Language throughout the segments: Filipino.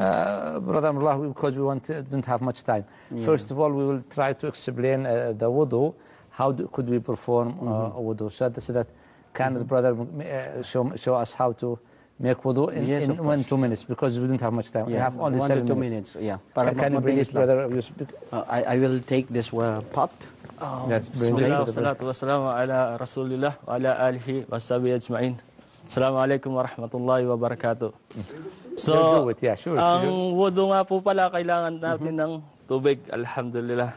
Uh, Brother Amrullah, because we want, didn't have much time. First of all, we will try to explain uh, the wudu. How do, could we perform uh, a wudu? So that, so that can the brother uh, show, show us how to make wudu in, Yes, in one, two minutes because we didn't have much time. We have only one seven to two minutes. minutes. Yeah. Para Can, can you bring mabilis it, brother? Yusuf? Uh, I, I will take this uh, pot. That's bring Bismillah, it to the wassalatu wassalamu ala rasulillah wa ala alihi wa sahbihi ajma'in. Assalamu alaikum wa rahmatullahi wa barakatuh. So, Yeah, do it. Yeah, sure, ang sure. wudu nga po pala, kailangan natin ng tubig, alhamdulillah.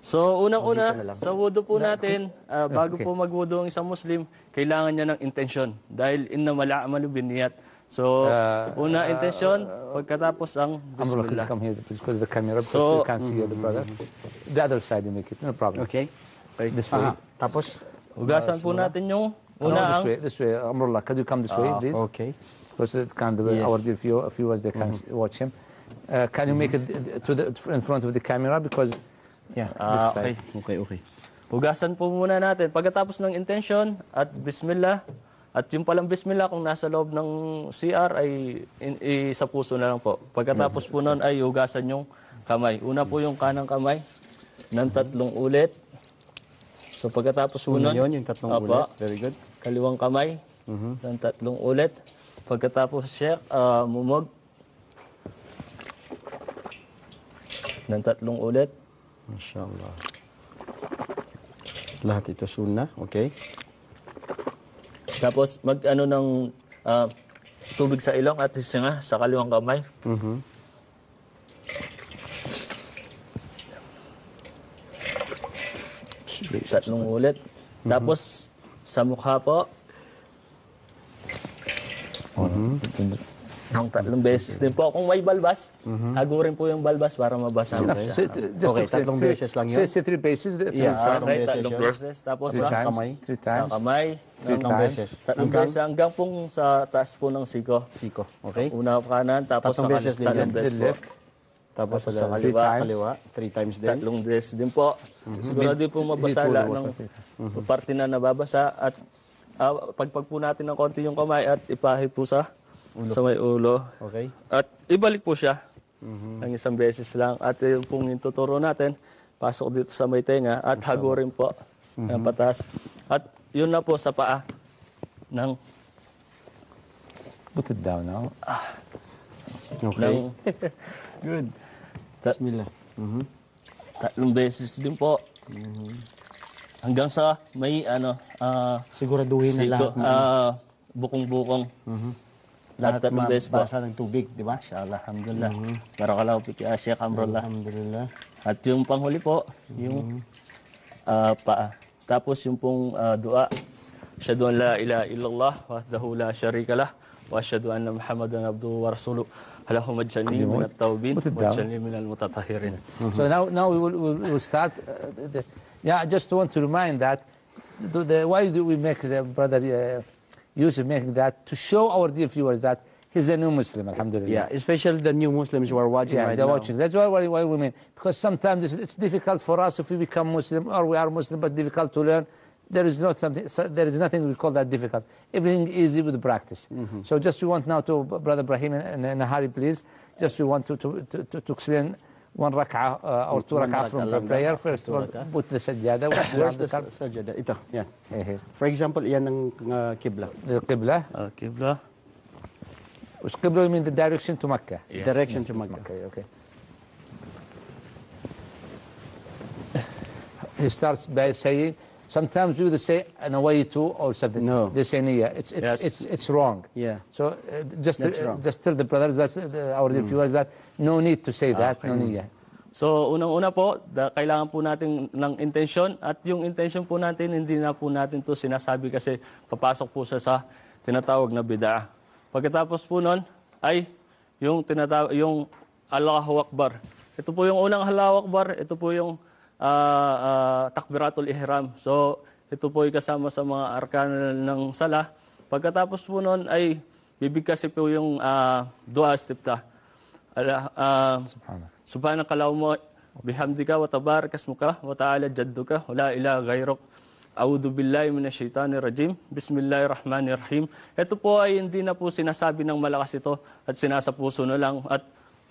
So, unang-una, sa wudu po natin, ah, bago Okay. po magwudu ang isang Muslim, kailangan niya ng intensyon. Dahil inna mala'amalu biniyat. So, Uh, una intensyon, pagkatapos ang Amrullah, could you bismillah. come here because of the camera because So- you can't see the brother. The other side you make it, no problem. Okay. This way. Aha. Tapos, Hugasan po natin yung No, una this ang way, this way. Amrullah, could you come this way, Ah, please? okay. Because it can, the, Yes. our view, viewers, they can s- watch him. Uh, can you make it to the, in front of the camera? Because Yeah. this Ah, side. okay. Okay, okay. Hugasan po muna natin. Pagkatapos ng intention at bismillah, at yung palang bismillah kung nasa loob ng CR ay in, i- sa puso na lang po. Pagkatapos po nun ay hugasan yung kamay. Una po yung kanang kamay ng tatlong ulit. So pagkatapos po nun, yun, yung tatlong Apa. ulit. Very good. kaliwang kamay ng tatlong ulit. Pagkatapos Sheikh, ah, mumog ng tatlong ulit. Mashallah. Lahat ito sunnah. Okay. Tapos mag ano ng ah, tubig sa ilong at hisinga sa kaliwang kamay. Mhm. Tatlong ulit. Tapos sa mukha po. Ang tatlong beses din po. Kung may balbas, hagurin po yung balbas para mabasa Enough. t- just Okay, tatlong three- beses lang yun? Say, say three bases. the- Yeah. three- tatlong Okay, beses tatlong beses. Tapos Three sa, times. kamay. Three sa times. kamay. Three ng- Tatlong times. beses. Tatlong Hanggang beses hanggang pong sa taas po ng siko. siko. Okay. Una kanan, tapos Tatlong sa beses Tatlong beses po. left. Tapos, Tapos sa sa kaliwa. kaliwa. kaliwa. Three times din. Tatlong beses din po. Siguro din po mabasala Dito, ng water. parte na nababasa at ah, pagpag po natin ng konti yung kamay at ipahid po sa sa may ulo. Okay. At ibalik po siya ng isang beses lang. At yung pong ituturo natin, pasok dito sa may tenga at hagurin po ng patas. At yun na po sa paa ng, Put it down now. Okay. ng Good. Bismillah. Mhm. tatlong beses din po. Hanggang sa may ano, ah, Siguraduhin na Sigo, lahat. na- ah, bukong-bukong. lahat tatlong beses po. mabasa ng tubig, di ba? Inshallah, alhamdulillah. Barakallahu fiki ya Sheikh Amrullah. Alhamdulillah. At yung panghuli po, yung ah, paa. Tapos yung pong ah, dua. Asyhadu an la ilaha illallah wahdahu la syarika lah wa asyhadu anna Muhammadan abduhu wa rasuluh. Allahumma ij'alni min at-tawbin wa ij'alni min al-mutatahhirin. So now, now we will we'll, we'll start. Uh, the, yeah, I just want to remind that the, the, why do we make the brother uh, Yusuf making that to show our dear viewers that he's a new Muslim, Alhamdulillah. Yeah, especially the new Muslims who are watching Yeah, right they're now. watching. That's why, why, why we mean. Because sometimes it's, it's difficult for us if we become Muslim or we are Muslim, but difficult to learn. There is not something. So there is nothing we call that difficult. Everything is easy with practice. So just we want now to Brother Ibrahim and, and Nahari, please. Just we want to to, to, to, to explain one rak'ah uh, or two rak'ah from the prayer. First, one, put the sajjada. Where's the sajada? Ito, yan. For example, yan ang uh, kibla. the qibla. Ah, Qibla. Which qibla mean the direction to Mecca. Yes. Direction to Makkah. Okay, okay. He starts by saying, sometimes we would say nawaitu or something. No. They say niya. It's, it's, Yes. it's, it's wrong. Yeah. So uh, just, That's uh, wrong. just tell the brothers, that, uh, our dear viewers, that no need to say that, no niya. So, unang-una po, da, kailangan po natin ng intention at yung intention po natin, hindi na po natin to sinasabi kasi papasok po siya sa tinatawag na bid'a. Pagkatapos po nun, ay yung tinatawag, yung Allahu Akbar. Ito po yung unang Allahu Akbar, ito po yung ah, ah, takbiratul ihram. So, ito po ay kasama sa mga arkan ng sala. Pagkatapos po nun ay bibigkasi po yung ah, dua istiftah. Ala, Subhanallah. Subhanaka Allahumma bihamdika wa tabarak asmuka wa ta'ala jadduka wa la ilaha ghayruk. A'udhu billahi minasyaitanir rajim. Bismillahirrahmanirrahim. Ito po ay hindi na po sinasabi ng malakas ito at sinasa puso na lang at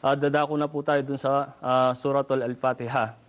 ah, dadako na po tayo dun sa ah, Suratul Al-Fatiha.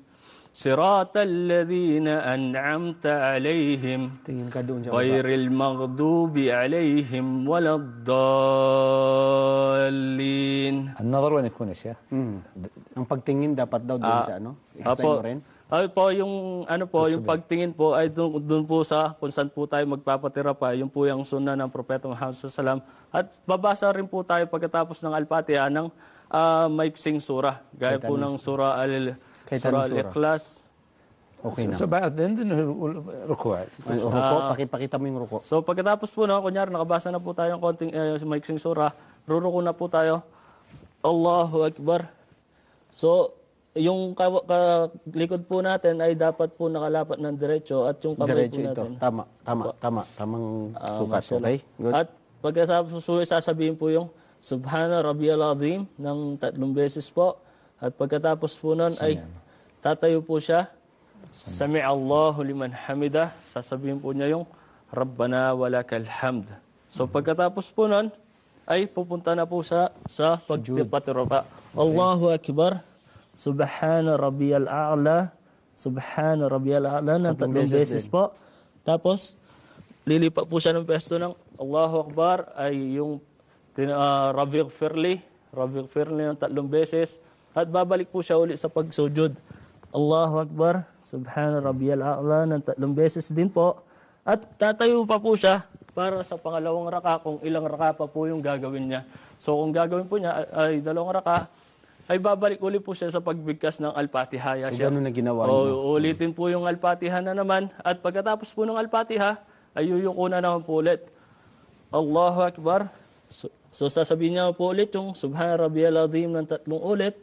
صراط الذين أنعمت عليهم Tingin ka doon sa غير المغضوب عليهم ولا الضالين النظر وين يكون يا شيخ؟ Mm. Ang pagtingin dapat daw doon sa ano? Explain Apo, mo rin. ay po, yung ano po, yung pagtingin po ay doon, doon po sa kung saan po tayo magpapatira pa. Yung po yung sunna ng Propeta Muhammad sallam. At babasa rin po tayo pagkatapos ng Al-Fatiha ng ah, maiksing sura. Gaya po ng sura al surah al-ikhlas Okay so, na. So, ba, at the end, ruko. Ah. Ruko, ah. pakipakita mo yung ruko. So, pagkatapos po, no, kunyari, nakabasa na po tayo ng konting uh, maiksing sura, ruruko na po tayo. Allahu Akbar. So, yung ka, ka, likod po natin ay dapat po nakalapat ng diretso at yung kamay diretso po natin. Ito. Tama, tama, po. tama. Tamang uh, sukat. Okay? Good. At pagkatapos po, sasabihin po yung Subhana Rabbiyal Azim ng tatlong beses po. At pagkatapos po nun ay tatayo po siya. Sami Allahu liman hamida. Sasabihin po niya yung Rabbana walakal hamd. So pagkatapos po nun ay pupunta na po sa sa pagpatiropa. Allahu Akbar. Subhana Rabbiyal A'la. Subhana Rabbiyal A'la ng tatlong beses po. Tapos lilipat po siya ng pwesto ng Allahu Akbar ay yung tin- ah, Rabbi Firli, Rabbi Firli ng tatlong beses at babalik po siya ulit sa pagsujud. Allahu Akbar, Subhana Rabbiyal A'la ng tatlong beses din po. At tatayo pa po siya para sa pangalawang raka kung ilang raka pa po yung gagawin niya. So kung gagawin po niya ay dalawang raka, ay babalik ulit po siya sa pagbigkas ng Al-Fatiha. So, Sheikh. ganun na ginawa O, niyo. ulitin po yung Al-Fatiha na naman. At pagkatapos po ng Al-Fatiha, ay yuyuko na naman po ulit. Allahu Akbar. So, so sasabihin niya po ulit yung Subhana Rabbiyal Azim ng tatlong ulit.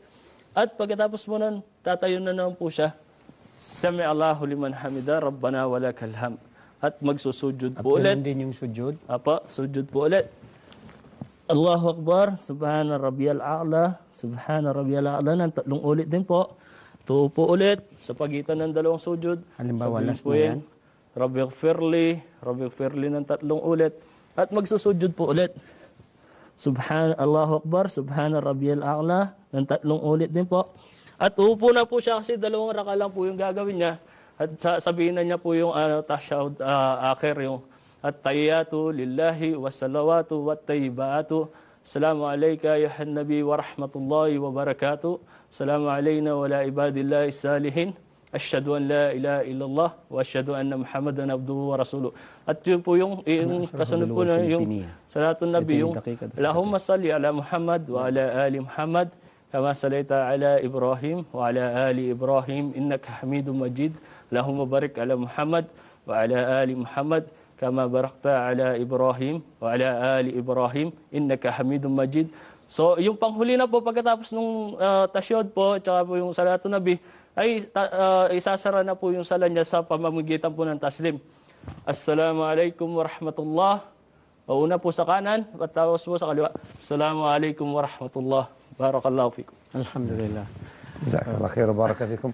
At pagkatapos po nun, tatayo na naman po siya. Sami Allahu liman hamida, Rabbana walakal hamd. At magsusujud At po ulit. ganun din yung sujud. Apa, sujud po ulit. Allahu Akbar, Subhana Rabbiyal A'la, Subhana Rabbiyal A'la ng tatlong ulit din po. Tuo po ulit sa pagitan ng dalawang sujud. Halimbawa, last na yan, Rabbi Gfirli, Rabbi Gfirli ng tatlong ulit. At magsusujud po ulit. Subhan Allahu Akbar, Subhana Rabbiyal A'la ng tatlong ulit din po. At uupo na po siya kasi dalawang raka lang po yung gagawin niya. At sa- sabihin na niya po yung uh, tashahud uh, akhir yung at-tayyatu lillahi was-salawatu wat-tayyibatu. Assalamu alayka ya nabi wa rahmatullahi wa barakatuh. Assalamu alayna wa la ibadillahi salihin. Ashhadu an la ilaha illallah wa ashhadu anna Muhammadan abduhu wa rasuluh. At po yung, yung kasunod po yung salatun nabi yung Allahumma salli ala Muhammad wa ala ali Muhammad kama salaita ala Ibrahim wa ala ali Ibrahim innaka Hamidum Majid. Allahumma barik ala Muhammad wa ala ali Muhammad kama barakta ala Ibrahim wa ala ali Ibrahim innaka Hamidum Majid. So, yung panghuli na po pagkatapos nung uh, tasyod po, tsaka po yung salatu nabi, ay ta, uh, isasara na po yung sala niya sa pamamagitan po ng taslim. Assalamualaikum warahmatullah. Una po sa kanan, at tapos po sa kaliwa. Assalamualaikum warahmatullah. Barakallahu fikum. Alhamdulillah. Jazakallah khair, wa baraka fikum.